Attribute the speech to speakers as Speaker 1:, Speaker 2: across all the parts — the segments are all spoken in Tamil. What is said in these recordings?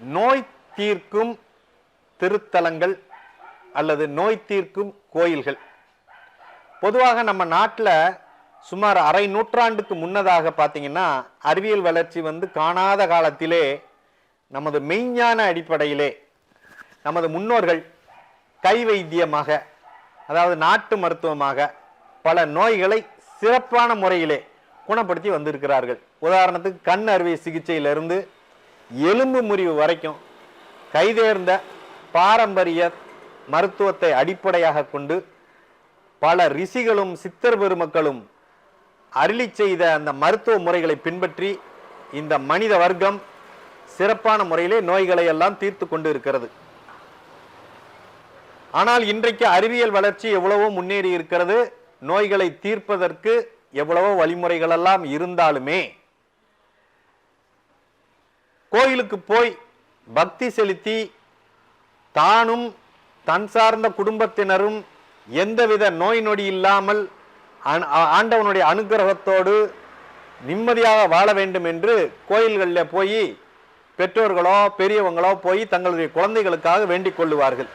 Speaker 1: நோய் தீர்க்கும் திருத்தலங்கள் அல்லது நோய் தீர்க்கும் கோயில்கள். பொதுவாக நம்ம நாட்டில் சுமார் அரை நூற்றாண்டுக்கு முன்னதாக பார்த்தீங்கன்னா அறிவியல் வளர்ச்சி வந்து காணாத காலத்திலே நமது மெய்ஞான அடிப்படையிலே நமது முன்னோர்கள் கை வைத்தியமாக அதாவது நாட்டு மருத்துவமாக பல நோய்களை சிறப்பான முறையிலே குணப்படுத்தி வந்திருக்கிறார்கள். உதாரணத்துக்கு கண் அறுவை சிகிச்சையிலிருந்து எலும்பு முறிவு வரைக்கும் கைதேர்ந்த பாரம்பரிய மருத்துவத்தை அடிப்படையாக கொண்டு பல ரிஷிகளும் சித்தர் பெருமக்களும் அருளி செய்த அந்த மருத்துவ முறைகளை பின்பற்றி இந்த மனித வர்க்கம் சிறப்பான முறையிலே நோய்களை எல்லாம் தீர்த்து கொண்டு இருக்கிறது ஆனால் இன்றைக்கு அறிவியல் வளர்ச்சி எவ்வளவோ முன்னேறி இருக்கிறது நோய்களை தீர்ப்பதற்கு எவ்வளவோ வழிமுறைகளெல்லாம் இருந்தாலுமே கோயிலுக்கு போய் பக்தி செலுத்தி தானும் தன் சார்ந்த குடும்பத்தினரும் எந்தவித நோய் நொடி இல்லாமல் ஆண்டவனுடைய அனுகிரகத்தோடு நிம்மதியாக வாழ வேண்டும் என்று கோயில்களில் போய் பெற்றோர்களோ பெரியவங்களோ போய் தங்களுடைய குழந்தைகளுக்காக வேண்டிக் கொள்ளுவார்கள்.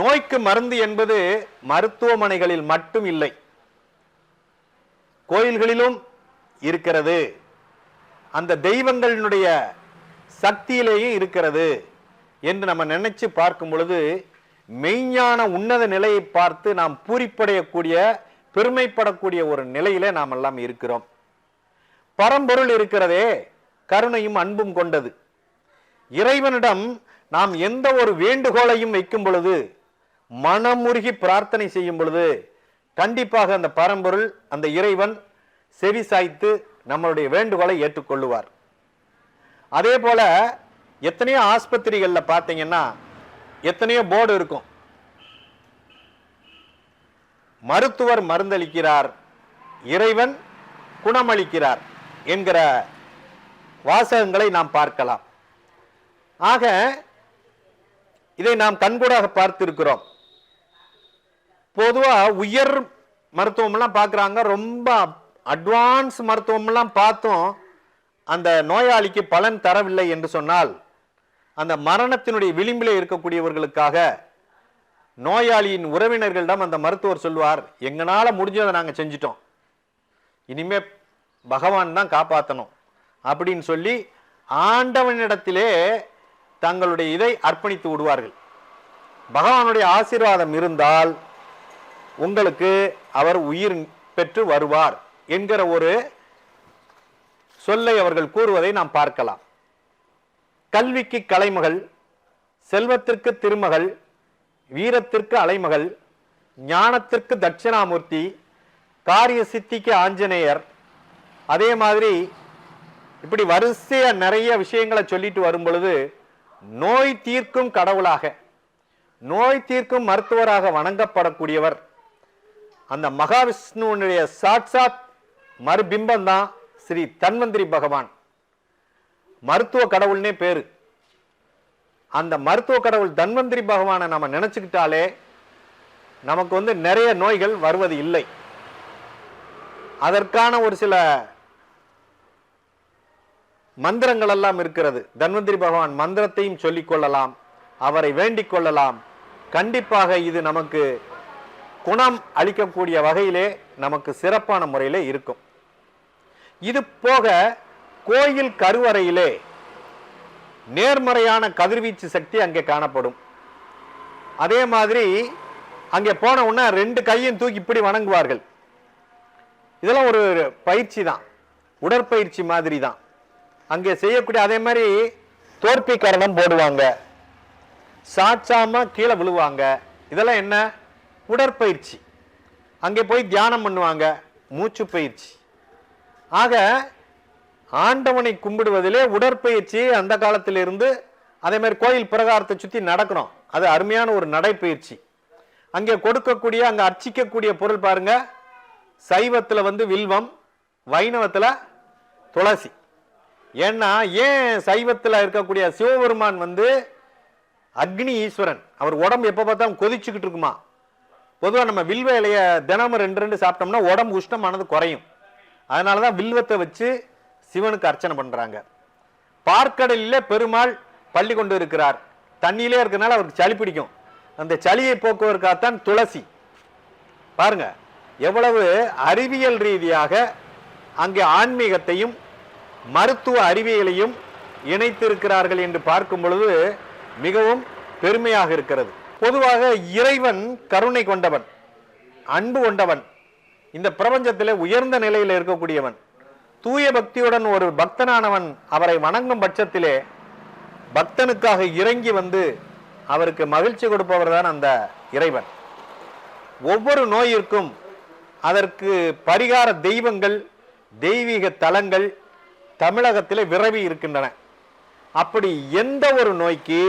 Speaker 1: நோய்க்கு மருந்து என்பது மருத்துவமனைகளில் மட்டும் இல்லை கோயில்களிலும் இருக்கிறது. அந்த தெய்வங்களினுடைய சக்தியிலேயே இருக்கிறது என்று நம்ம நினைச்சு பார்க்கும் பொழுது மெய்ஞான உன்னத நிலையை பார்த்து நாம் பூரிப்படையக்கூடிய பெருமைப்படக்கூடிய ஒரு நிலையிலே நாம் எல்லாம் இருக்கிறோம். பரம்பொருள் இருக்கிறதே கருணையும் அன்பும் கொண்டது. இறைவனிடம் நாம் எந்த ஒரு வேண்டுகோளையும் வைக்கும் பொழுது மனமுருகி பிரார்த்தனை செய்யும் பொழுது கண்டிப்பாக அந்த பரம்பொருள் அந்த இறைவன் செவி சாய்த்து நம்மளுடைய வேண்டுகோளை ஏற்றுக்கொள்ளுவார். அதே போல எத்தனையோ ஆஸ்பத்திரிகள்ல பார்த்தீங்கன்னா எத்தனையோ போர்டு இருக்கும். மருத்துவர் மருந்தளிக்கிறார் இறைவன் குணமளிக்கிறார் என்கிற வாசகங்களை நாம் பார்க்கலாம். ஆக இதை நாம் கண்கூடாக பார்த்திருக்கிறோம். பொதுவா உயர் மருத்துவம்லாம் பார்க்குறாங்க ரொம்ப அட்வான்ஸ் மருத்துவம்லாம் பார்த்தும் அந்த நோயாளிக்கு பலன் தரவில்லை என்று சொன்னால் அந்த மரணத்தினுடைய விளிம்பிலே இருக்கக்கூடியவர்களுக்காக நோயாளியின் உறவினர்களிடம் அந்த மருத்துவர் சொல்வார் எங்களால் முடிஞ்சதை நாங்கள் செஞ்சிட்டோம். இனிமே பகவான் தான் காப்பாற்றணும் அப்படின்னு சொல்லி ஆண்டவனிடத்திலே தங்களுடைய இதை அர்ப்பணித்து விடுவார்கள். பகவானுடைய ஆசீர்வாதம் இருந்தால் உங்களுக்கு அவர் உயிர் பெற்று வருவார். என்கிற ஒரு சொல்லை அவர்கள் கூறுவதை நாம் பார்க்கலாம். கல்விக்கு கலைமகள் செல்வத்திற்கு திருமகள் வீரத்திற்கு அலைமகள் ஞானத்திற்கு தட்சிணாமூர்த்தி காரிய சித்திக்கு ஆஞ்சநேயர் அதே மாதிரி இப்படி வரிசையா நிறைய விஷயங்களை சொல்லிட்டு வரும் பொழுது நோய் தீர்க்கும் கடவுளாக நோய் தீர்க்கும் மருத்துவராக வணங்கப்படக்கூடியவர் அந்த மகாவிஷ்ணுவனுடைய சாட்சாத் மறுபிம்பம் தான் ஸ்ரீ தன்வந்திரி பகவான். மருத்துவ கடவுள்னே பேரு. அந்த மருத்துவ கடவுள் தன்வந்திரி பகவானை நம்ம நினச்சிக்கிட்டாலே நமக்கு வந்து நிறைய நோய்கள் வருவது இல்லை. அதற்கான ஒரு சில மந்திரங்கள் எல்லாம் இருக்கிறது. தன்வந்திரி பகவான் மந்திரத்தையும் சொல்லிக்கொள்ளலாம் அவரை வேண்டிக் கொள்ளலாம். கண்டிப்பாக இது நமக்கு குணம் அளிக்கக்கூடிய வகையிலே நமக்கு சிறப்பான முறையில் இருக்கும். இது போக கோயில் கருவறையிலே நேர்மறையான கதிர்வீச்சு சக்தி அங்கே காணப்படும். அதே மாதிரி அங்கே போன உடனே ரெண்டு கையும் தூக்கி இப்படி வணங்குவார்கள். இதெல்லாம் ஒரு பயிற்சி தான். உடற்பயிற்சி மாதிரி தான். அங்கே செய்யக்கூடிய அதே மாதிரி தோற்பி கரணம் போடுவாங்க. சாட்சாம கீழே விழுவாங்க. இதெல்லாம் என்ன? உடற்பயிற்சி. அங்கே போய் தியானம் பண்ணுவாங்க மூச்சு பயிற்சி. ஆக ஆண்டவனை கும்பிடுவதிலே உடற்பயிற்சி அந்த காலத்திலிருந்து அதே மாதிரி கோயில் பிரகாரத்தை சுற்றி நடக்கணும். அது அருமையான ஒரு நடைப்பயிற்சி. அங்கே கொடுக்கக்கூடிய அங்கே அர்ச்சிக்கக்கூடிய பொருள் பாருங்க. சைவத்தில் வந்து வில்வம் வைணவத்தில் துளசி. ஏன்னா ஏன் சைவத்தில் இருக்கக்கூடிய சிவபெருமான் வந்து அக்னி ஈஸ்வரன்? அவர் உடம்பு எப்போ பார்த்தாலும் கொதிச்சுக்கிட்டு இருக்குமா? பொதுவாக நம்ம வில்வ இலையை தினமும் ரெண்டு ரெண்டு சாப்பிட்டோம்னா உடம்பு உஷ்ணமானது குறையும். அதனால தான் வில்வத்தை வச்சு சிவனுக்கு அர்ச்சனை பண்ணுறாங்க பார்க்கடலிலே பெருமாள் பள்ளி கொண்டு இருக்கிறார். தண்ணியிலே இருக்கிறனால அவருக்கு சளி பிடிக்கும். அந்த சளியை போக்குவதற்காகத்தான் துளசி. பாருங்க எவ்வளவு அறிவியல் ரீதியாக அங்கே ஆன்மீகத்தையும் மருத்துவ அறிவியலையும் இணைத்திருக்கிறார்கள் என்று பார்க்கும் பொழுது மிகவும் பெருமையாக இருக்கிறது. பொதுவாக இறைவன் கருணை கொண்டவன் அன்பு கொண்டவன் இந்த பிரபஞ்சத்தில் உயர்ந்த நிலையில் இருக்கக்கூடியவன். தூய பக்தியுடன் ஒரு பக்தனானவன் அவரை வணங்கும் பட்சத்திலே பக்தனுக்காக இறங்கி வந்து அவருக்கு மகிழ்ச்சி கொடுப்பவர் தான் அந்த இறைவன். ஒவ்வொரு நோயிற்கும் அதற்கு பரிகார தெய்வங்கள் தெய்வீக தலங்கள் தமிழகத்தில் விரவி இருக்கின்றன. அப்படி எந்த ஒரு நோய்க்கு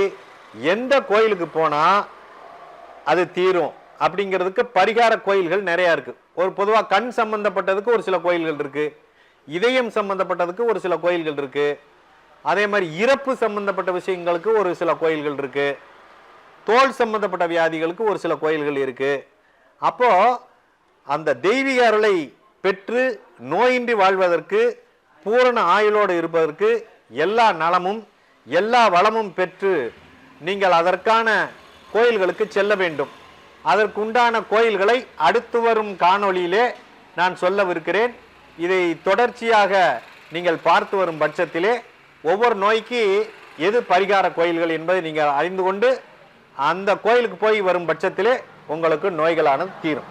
Speaker 1: எந்த கோயிலுக்கு போனால் அது தீரும் அப்படிங்கிறதுக்கு பரிகார கோயில்கள் நிறையா இருக்குது ஒரு பொதுவாக கண் சம்பந்தப்பட்டதுக்கு ஒரு சில கோயில்கள் இருக்குது இதயம் சம்பந்தப்பட்டதுக்கு ஒரு சில கோயில்கள் இருக்குது அதே மாதிரி இறப்பு சம்பந்தப்பட்ட விஷயங்களுக்கு ஒரு சில கோயில்கள் இருக்குது தோல் சம்பந்தப்பட்ட வியாதிகளுக்கு ஒரு சில கோயில்கள் இருக்குது அப்போது அந்த தெய்வீக அருளை பெற்று நோயின்றி வாழ்வதற்கு பூரண ஆயுளோடு இருப்பதற்கு எல்லா நலமும் எல்லா வளமும் பெற்று நீங்கள் அதற்கான கோயில்களுக்கு செல்ல வேண்டும். அதற்குண்டான கோயில்களை அடுத்து வரும் காணொளியிலே நான் சொல்லவிருக்கிறேன். இதை தொடர்ச்சியாக நீங்கள் பார்த்து வரும் பட்சத்திலே ஒவ்வொரு நோய்க்கு எது பரிகார கோயில்கள் என்பதை நீங்கள் அறிந்து கொண்டு அந்த கோயிலுக்கு போய் வரும் பட்சத்திலே உங்களுக்கு நோய்களானது தீரும்.